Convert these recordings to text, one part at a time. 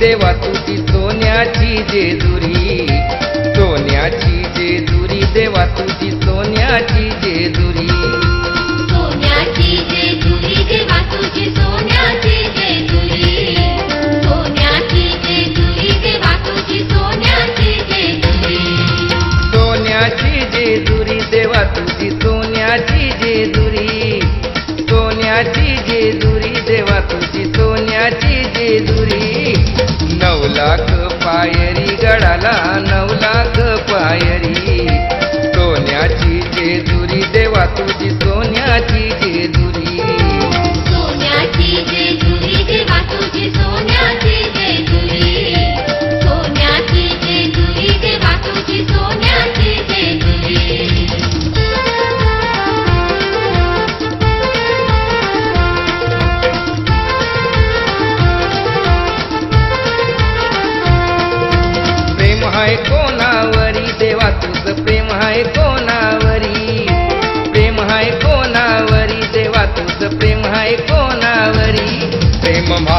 देवा तुझी सोन्याची जेजुरी. सोन्याची जेजुरी देवा तुझी सोन्याची так.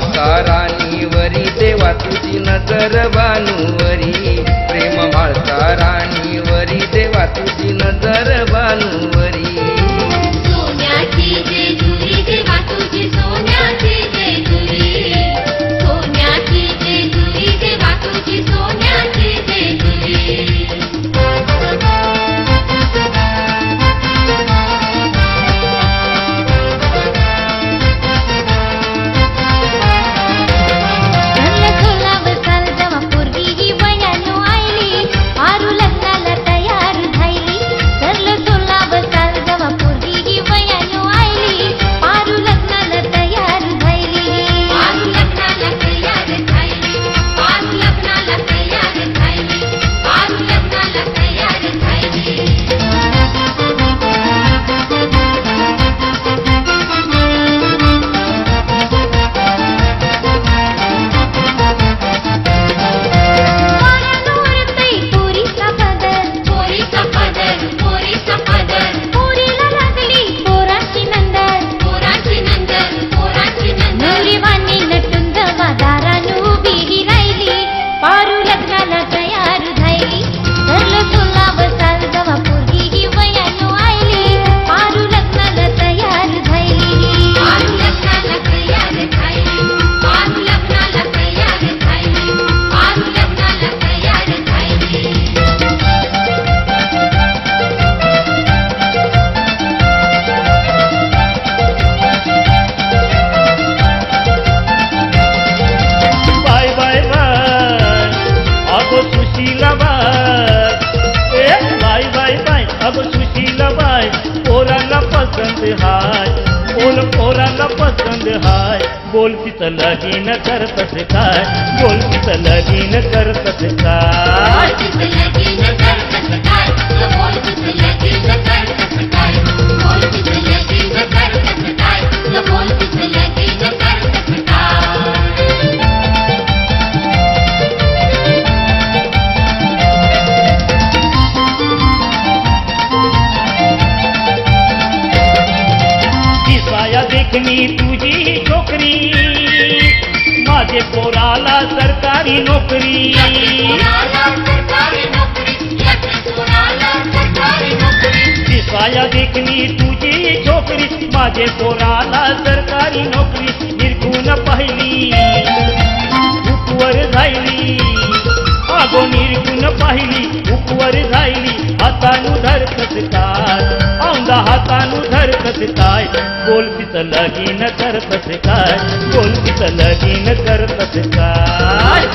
भासता राणीवरी देवा तुझी नजर बानूवरी प्रेम भासता राणीवरी देवा तुझी नजर बानूवरी पसंद हाय. बोल पोराला पसंद हाय. बोल तिचं लगीन करतस काय? बोल तिचं लगीन करतस काय? तुझी ही छोकरी. माझे पोराला सरकारी नोकरी. दिसाया देखणी तुझी ही छोकरी. माझे पोराला सरकारी नोकरी. निरखून पाहिली. उपवर राहिली अगो निरखून पाहिली. उपवर राहिली आता नुधर कसता कानू धर कसे काय? बोल बोलतीच लगीन कर कसे काय? बोलतीच लगीन कर कसे काय?